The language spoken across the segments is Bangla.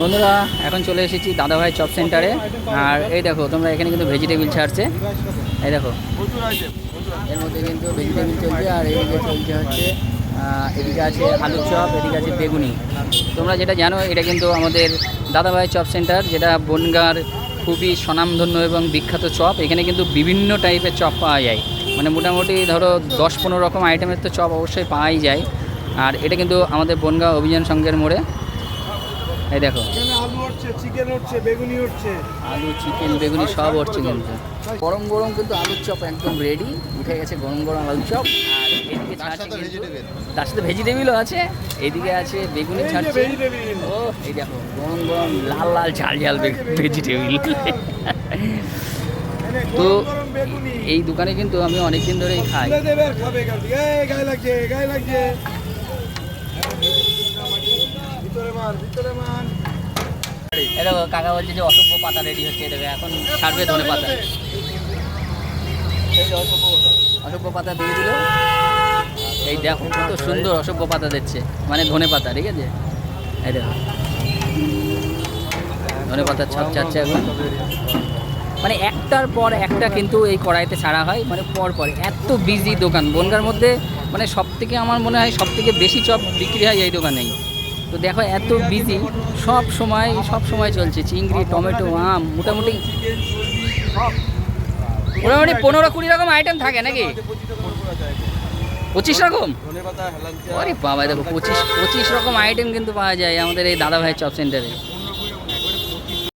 বন্ধুরা, এখন চলে এসেছি দাদাভাই চপ সেন্টারে আর এই দেখো, তোমরা এখানে কিন্তু ভেজিটেবিল ছাড়ছে। এই দেখো, এর মধ্যে কিন্তু ভেজিটেবিল চলছে, আর এদিকে চলছে হচ্ছে এদিকে আছে আলুর চপ, এদিকে আছে বেগুনি। তোমরা যেটা জানো, এটা কিন্তু আমাদের দাদাভাই চপ সেন্টার যেটা বনগার খুবই স্বনামধন্য এবং বিখ্যাত চপ। এখানে কিন্তু বিভিন্ন টাইপের চপ পাওয়া যায়। মানে মোটামুটি ধরো দশ পনেরো রকম আইটেমের তো চপ অবশ্যই পাওয়াই যায়। আর এটা কিন্তু আমাদের বনগাঁ অভিযান সংঘের মোড়ে এই দেখো। আলু উঠছে চিকেন উঠছে বেগুনি উঠছে আলু চিকেন বেগুনি সব হচ্ছে কিন্তু। গরম গরম কিন্তু আলুর চপ একদম রেডি উঠে গেছে গরম গরম আলুর চপ। আর এদিকে তার সাথে ভেজিটেবিলও আছে। এদিকে আছে বেগুনি ছাড়ছে। ও এই দেখো গরম গরম লাল লাল ঝাল ঝাল ভেজিটেবিল তো এই দোকানে কিন্তু আমি অনেকদিন ধরেই খাই। গায়ে লাগছে গায়ে লাগছে। দেখো কাকা বলছে যে অসভ্য পাতা রেডি হচ্ছে দেখো এখন ছাড়বে ধনে পাতা। অসভ্য পাতা। দিয়ে দিল। এই দেখো কত সুন্দর অসভ্য পাতা দিচ্ছে। মানে ধনে পাতা ঠিক আছে? এই দেখো। ধনে পাতার ছাপ ছাড়ছে এখন। মানে একটার পর একটা কিন্তু এই কড়াইতে ছাড়া হয় মানে পর পর। এত বিজি দোকান বনগার মধ্যে মানে সব থেকে আমার মনে হয় সব থেকে বেশি চপ বিক্রি হয় এই দোকানেই। তো দেখো, এত বিজি সব সময় সব সময় চলছে। চিংড়ি, টমেটো, আম, মোটামুটি মোটামুটি পনেরো কুড়ি রকম আইটেম থাকে নাকি? পঁচিশ রকম? আরে বাবা দেখো, পঁচিশ পঁচিশ রকম আইটেম কিন্তু পাওয়া যায় আমাদের এই দাদা ভাইয়ের চপ সেন্টারে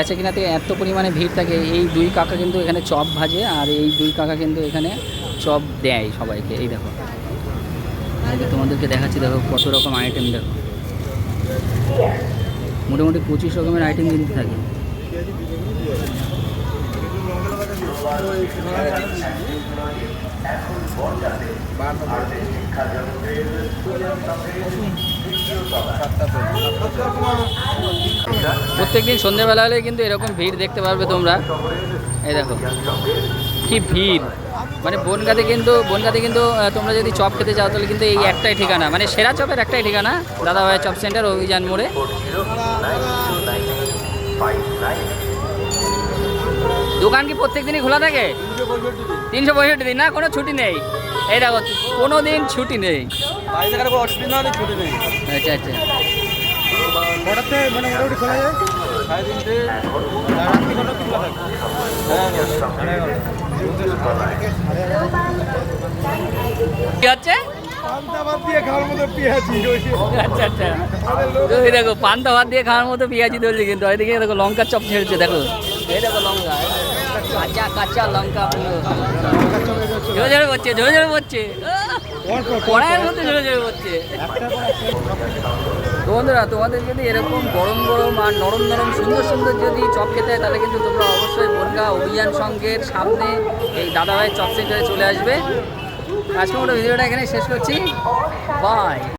আছে কিনা থেকে এত পরিমাণে ভিড় থাকে, এই দুই কাকা কিন্তু এখানে চপ ভাজে আর এই দুই কাকা কিন্তু এখানে চপ দেয় সবাইকে। এই দেখো, তোমাদেরকে দেখাচ্ছি, দেখো, কত রকম আইটেম দেখো। মোটামুটি পঁচিশ রকমের আইটেম কিন্তু থাকে। প্রত্যেকদিন সন্ধ্যেবেলা হলে কিন্তু এরকম ভিড় দেখতে পারবে তোমরা। এই দেখো। কি ভিড়? মানে বনগাতে কিন্তু বনগাতে কিন্তু তোমরা যদি চপ খেতে চাও তাহলে কিন্তু এই একটাই ঠিকানা। মানে সেরা চপের একটাই ঠিকানা দাদা দাদাভাই চপ সেন্টার অভিযান মোড়ে। দোকান কি প্রত্যেক দিনই খোলা থাকে? তিনশো পঁয়ষট্টি দিন না? কোনো ছুটি নেই। এই দেখো কোনো দিন ছুটি নেই। আচ্ছা আচ্ছা। মানে খোলা যায়? কি হচ্ছে? আচ্ছা আচ্ছা। দেখো, পান্তা ভাত দিয়ে খাওয়ার মতো পেঁয়াজি ধরলি কিন্তু। এদিকে দেখো, লঙ্কার চপ ছেড়েছে, দেখো। লঙ্কা। কাঁচা কাঁচা লঙ্কা। করছে ঝরে পড়ছে! বন্ধুরা, তোমাদের যদি এরকম গরম গরম আর নরম নরম সুন্দর সুন্দর যদি চপ খেতে হয়, তাহলে কিন্তু তোমরা অবশ্যই বনগা অভিযান সংঘের সামনে এই দাদাভাই চপ সেন্টারে চলে আসবে। আজকে মোটো ভিডিওটা এখানে শেষ করছি। বাই